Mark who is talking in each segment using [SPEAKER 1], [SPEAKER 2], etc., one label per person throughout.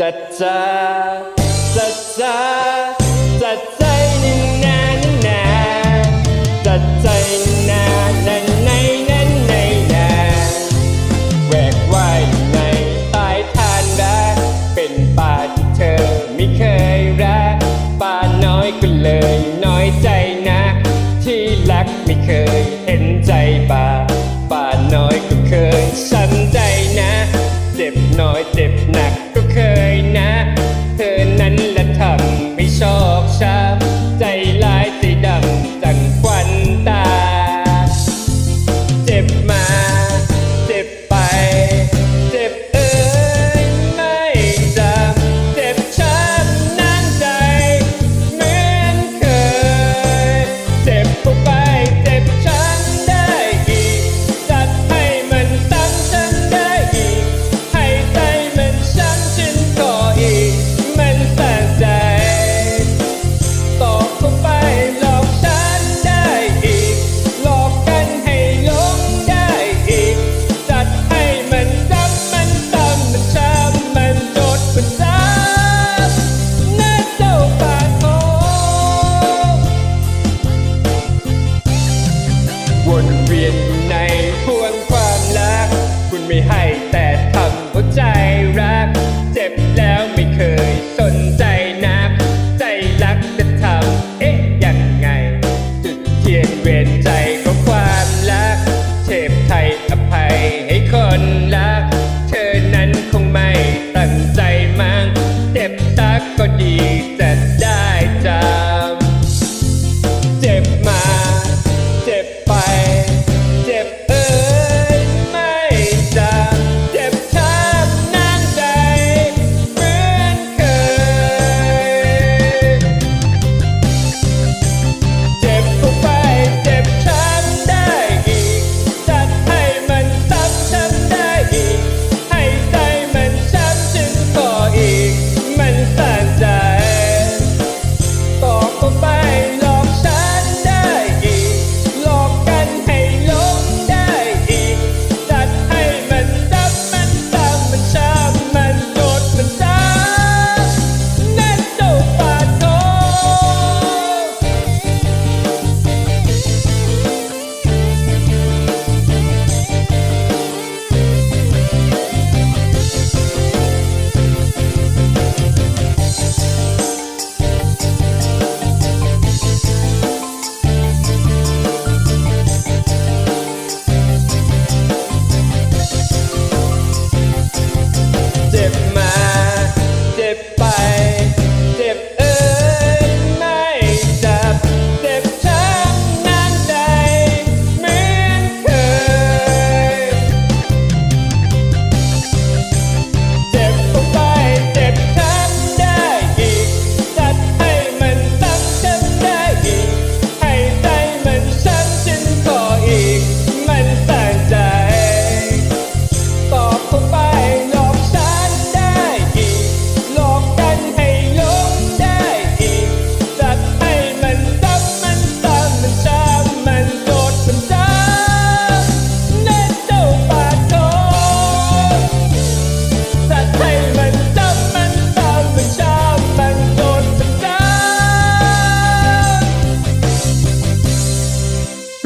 [SPEAKER 1] จัดจ้าจัดจ้าจัดใจนินนานินนาจัดใจนินนานันในนันในนาแหวกว่ายอยู่ในใต้ทานรักเป็นป่าที่เธอไม่เคยรักป่าน้อยก็เลยน้อยใจนะที่รักไม่เคยเห็นใจป่าป่าน้อยก็เคยช้ำใไม่ให้แต่ทำหัวใจรัก เจ็บแล้วไม่เคยสนใจนัก ใจรักจะทำเอ๊ะยังไง จุดเทียนเวียนใจก็ความรักเชฟไทยอภัยให้คนรัก เธอนั้นคงไม่ตั้งใจมั้งเจ็บตักก็ดีจะได้จำเจ็บมา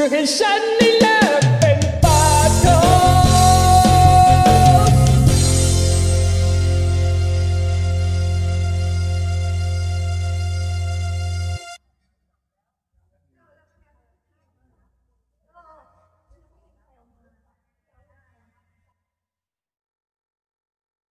[SPEAKER 1] can send